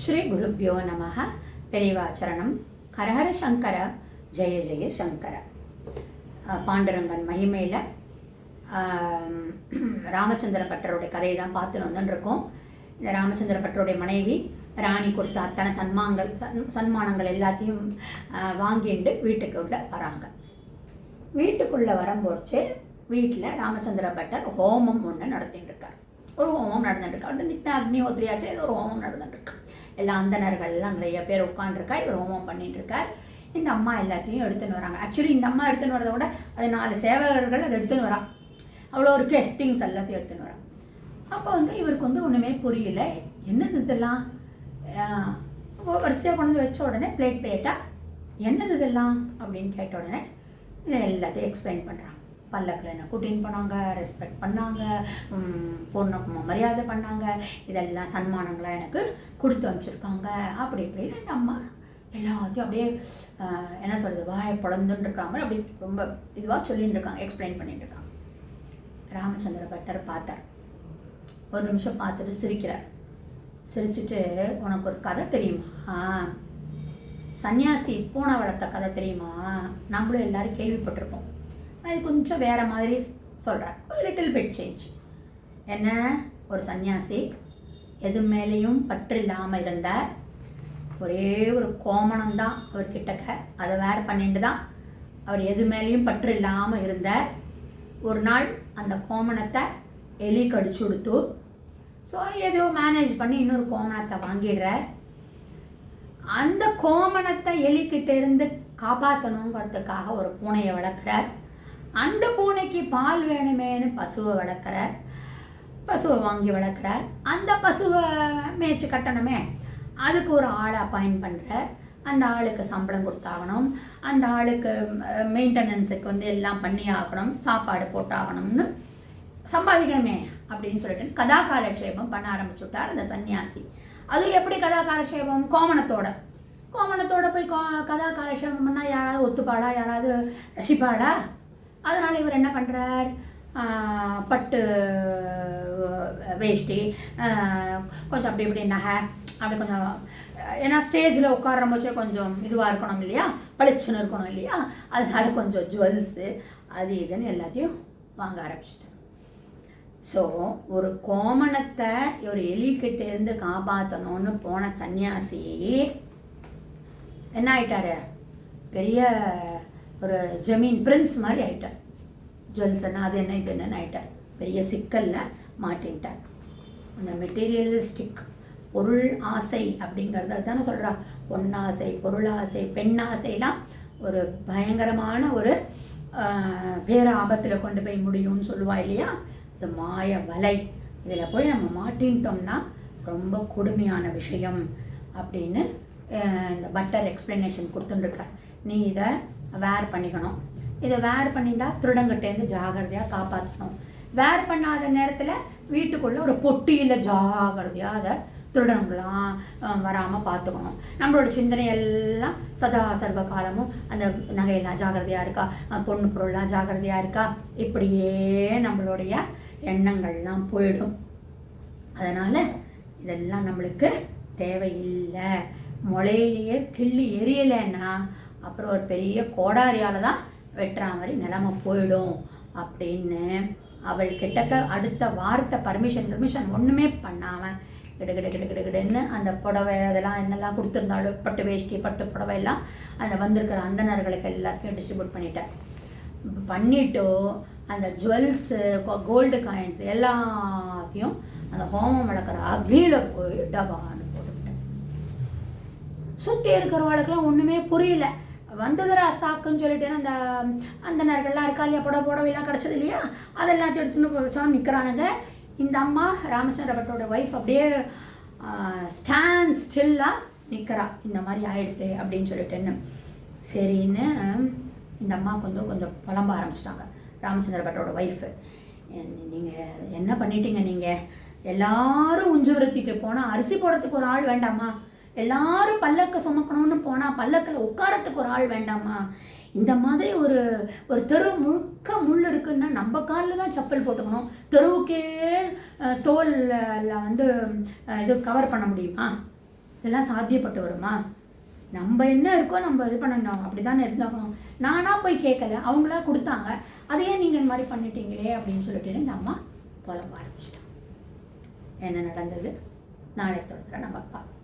ஸ்ரீ குருப்பியோ நம பெரிவாச்சரணம் ஹரஹர சங்கர. ஜெய ஜெய சங்கர. பாண்டரங்கன் பாண்டுரங்கன் மகிமையில் ராமச்சந்திர பட்டருடைய கதையை தான் பார்த்துட்டு வந்துருக்கோம் இந்த ராமச்சந்திர பட்டருடைய மனைவி ராணி கொடுத்த அத்தனை சன்மானங்கள் சன் சன்மானங்கள் எல்லாத்தையும் வாங்கிட்டு வீட்டுக்கு உள்ள வராங்க. வீட்டுக்குள்ளே வரும்போச்சு வீட்டில் ராமச்சந்திர பட்டர் ஹோமம் ஒன்று நடத்திட்டு இருக்கார் ஒரு ஹோமம் நடந்துட்டு இருக்கு அந்த நித்த அக்னிஹோத்ரியாச்சு ஏதோ ஒரு ஹோமம் நடந்துட்டு இருக்கார் எல்லா அந்தனர்கள் எல்லாம் நிறைய பேர் உட்காந்துருக்கா இவர் ஹோமம் பண்ணிட்டுருக்கார். இந்த அம்மா எல்லாத்தையும் எடுத்துன்னு வராங்க. ஆக்சுவலி இந்த அம்மா எடுத்துன்னு வரதை விட அது நாலு சேவகர்கள் அதை எடுத்துன்னு வரான் அவ்வளோ இருக்கு திங்ஸ் எல்லாத்தையும் எடுத்துன்னு வரான் அப்போ வந்து இவருக்கு வந்து ஒன்றுமே புரியல. என்னது இதெல்லாம்? ஆஹ் வரிசையாக கொண்டு வச்ச உடனே பிளேட் பிளேட்டாக என்னது இதெல்லாம்? அப்படின்னு கேட்ட உடனே இதை எல்லாத்தையும் எக்ஸ்பிளைன் பண்ணுறாங்க பல்லக்கில் என்ன கூட்டின்னு போனாங்க ரெஸ்பெக்ட் பண்ணாங்க பொண்ணு மரியாதை பண்ணாங்க. இதெல்லாம் சன்மானங்களாக எனக்கு கொடுத்து அமைச்சிருக்காங்க அப்படி இப்படின்னு நம்ம அம்மா எல்லாத்தையும் அப்படியே என்ன சொல்கிறது வாயை பொழந்துன்னு இருக்காங்க அப்படி ரொம்ப இதுவாக சொல்லின்னு இருக்காங்க எக்ஸ்பிளைன் பண்ணிட்டு இருக்காங்க. ராமச்சந்திர பட்டர் பார்த்தார். ஒரு நிமிஷம் பார்த்துட்டு சிரிக்கிறார். சிரிச்சிட்டு உனக்கு ஒரு கதை தெரியுமா? சன்னியாசி பூனை வளர்த்த கதை தெரியுமா? நம்மளும் எல்லாரும் கேள்விப்பட்டிருப்போம். அது கொஞ்சம் வேறு மாதிரி சொல்கிறேன் ஒரு லிட்டில் பிட் சேஞ்ச் என்ன? ஒரு சன்னியாசி எது மேலேயும் பற்று இல்லாமல் இருந்தார் ஒரே ஒரு கோமணம் தான் அவர்கிட்டக்க அதை வேறு பண்ணிட்டு தான் அவர் எது மேலேயும் பற்று இல்லாமல் இருந்தார் ஒரு நாள் அந்த கோமணத்தை எலி கடிச்சு கொடுத்து ஸோ ஏதோ மேனேஜ் பண்ணி இன்னொரு கோமணத்தை வாங்கிடுறார். அந்த கோமணத்தை எலிக்கிட்டேருந்து காப்பாற்றணுங்கிறதுக்காக ஒரு பூனையை வளர்க்குறார். அந்த பூனைக்கு பால் வேணுமேன்னு பசுவை வளர்க்குறார். பசுவை வாங்கி வளர்க்குறார். அந்த பசுவை மேய்ச்சி கட்டணுமே. அதுக்கு ஒரு ஆளை அப்பாயிண்ட் பண்ணுறார் அந்த ஆளுக்கு சம்பளம் கொடுத்தாகணும். அந்த ஆளுக்கு மெயின்டெனன்ஸுக்கு வந்து எல்லாம் பண்ணி ஆகணும். சாப்பாடு போட்டாகணும்னு சம்பாதிக்கணுமே அப்படின்னு சொல்லிட்டு கதா காலட்சேபம் பண்ண ஆரம்பிச்சுட்டார் அந்த சன்னியாசி. அது எப்படி கதா காலட்சேபம் கோமணத்தோட. கோமணத்தோட போய் கோ கதா காலட்சேபம் பண்ணால் யாராவது ஒத்துப்பாளா? யாராவது ரசிப்பாளா? அதனால் இவர் என்ன பண்ணுறார் பட்டு வேஷ்டி கொஞ்சம் அப்படி இப்படி நகை அப்படி கொஞ்சம் ஏன்னா ஸ்டேஜில் உட்கார்ற போச்சே கொஞ்சம் இதுவாக இருக்கணும் இல்லையா? பளிச்சுன்னு இருக்கணும் இல்லையா? அதனால கொஞ்சம் ஜுவல்ஸு அது இதுன்னு எல்லாத்தையும் வாங்க ஆரம்பிச்சிட்டேன் ஸோ ஒரு கோமணத்தை ஒரு எலிக்கிட்ட இருந்து காப்பாற்றணும்னு போன சன்னியாசி என்ன ஆயிட்டாரு? பெரிய ஒரு ஜமீன் பிரின்ஸ் மாதிரி ஆயிட்டார். ஜுவல்ஸ் அது என்ன இது என்னன்னு ஆயிட்டார். பெரிய சிக்கலில் மாட்டின்ட்டார். அந்த மெட்டீரியலிஸ்டிக் பொருள் ஆசை அப்படிங்கிறது அதுதானே சொல்கிறா பொன்னாசை பொருளாசை பெண்ணாசைலாம் ஒரு பயங்கரமான ஒரு பேர ஆபத்தில் கொண்டு போய் முடியும்னு சொல்லுவா இல்லையா? இது மாய வலை. இதில் போய் நம்ம மாட்டின்ட்டோம்னா ரொம்ப கொடுமையான விஷயம் அப்படின்னு இந்த பட்டர் எக்ஸ்ப்ளனேஷன் கொடுத்துட்டுருக்கார் நீ இதை வேர் பண்ணிக்கணும். இதை வேர் பண்ணிட்டா திருடங்கிட்டேருந்து ஜாகிரதையாக காப்பாற்றணும் வேர் பண்ணாத நேரத்தில் வீட்டுக்குள்ளே ஒரு பொட்டியில் ஜாகிரதையாக அதை திருடங்களாம் வராமல் பார்த்துக்கணும் நம்மளோட சிந்தனை எல்லாம் சதா சர்வ காலமும் அந்த நகையெல்லாம் ஜாகிரதையாக இருக்கா? பொண்ணு பொருள்லாம் ஜாகிரதையாக இருக்கா? இப்படியே நம்மளுடைய எண்ணங்கள்லாம் போயிடும். அதனால் இதெல்லாம் நம்மளுக்கு தேவையில்லை. முளையிலேயே கிள்ளி எரியலைன்னா அப்புறம் ஒரு பெரிய கோடாரியால் தான் வெட்டுற மாதிரி நிலமை போயிடும் அப்படின்னு அவள் கிட்டக்க அடுத்த வார்த்தை பர்மிஷன் பர்மிஷன் ஒன்றுமே பண்ணாமல் கிடு கிடு கிடு கிடு கிடுன்னு அந்த புடவை அதெல்லாம் என்னெல்லாம் கொடுத்துருந்தாலும் பட்டு வேஷ்டி பட்டு புடவை எல்லாம் அந்த வந்திருக்கிற அந்தணர்களுக்கு எல்லாருக்கும் டிஸ்ட்ரிபியூட் பண்ணிட்டேன். பண்ணிட்டு அந்த ஜுவல்ஸு கோல்டு காயின்ஸ் எல்லாத்தையும் அந்த ஹோமம் நடக்கிற அக்னியில் போய் டபான்னு போட்டுவிட்டேன் சுற்றி இருக்கிறவளுக்கெல்லாம் ஒன்றுமே புரியல. வந்ததுரா சாக்குன்னு சொல்லிட்டு அந்த அந்த நேரங்கள்லாம் இருக்கா இல்லையா புடவை புடவைலாம் கிடச்சது இல்லையா? அதெல்லாம் எடுத்துன்னு சாமி நிற்கிறானுங்க இந்த அம்மா ராமச்சந்திர பட்டோட ஒய்ஃப் அப்படியே ஸ்டாண்ட் ஸ்டில்லாக நிற்கிறா இந்த மாதிரி ஆயிடுது அப்படின்னு சொல்லிட்டுன்னு. சரின்னு இந்த அம்மா கொஞ்சம் கொஞ்சம் புலம்ப ஆரம்பிச்சிட்டாங்க. ராமச்சந்திர பட்டோட ஒய்ஃபு நீங்கள் என்ன பண்ணிட்டீங்க நீங்கள் எல்லாரும் உஞ்சவருத்திக்கு போனால் அரிசி போடுறதுக்கு ஒரு ஆள் வேண்டாமா? எல்லாரும் பல்லக்க சுமக்கணும்னு போனால் பல்லக்கில் உட்காரத்துக்கு ஒரு ஆள் வேண்டாமா? இந்த மாதிரி ஒரு ஒரு தெரு முழுக்க முள் இருக்குன்னா நம்ம காலில் தான் செப்பல் போட்டுக்கணும். தெருவுக்கே தோலில் வந்து இது கவர் பண்ண முடியுமா? இதெல்லாம் சாத்தியப்பட்டு வருமா? நம்ம என்ன இருக்கோ நம்ம இது பண்ணணும். அப்படி தானே இருந்தாகணும். நானாக போய் கேட்கல அவங்களா கொடுத்தாங்க. அதையே நீங்கள் இந்த மாதிரி பண்ணிட்டீங்களே அப்படின்னு சொல்லிட்டு இந்த அம்மா புலம்ப ஆரம்பிச்சிட்டோம் என்ன நடந்தது? நாளை தொடர்ந்து நம்ம பார்ப்போம்.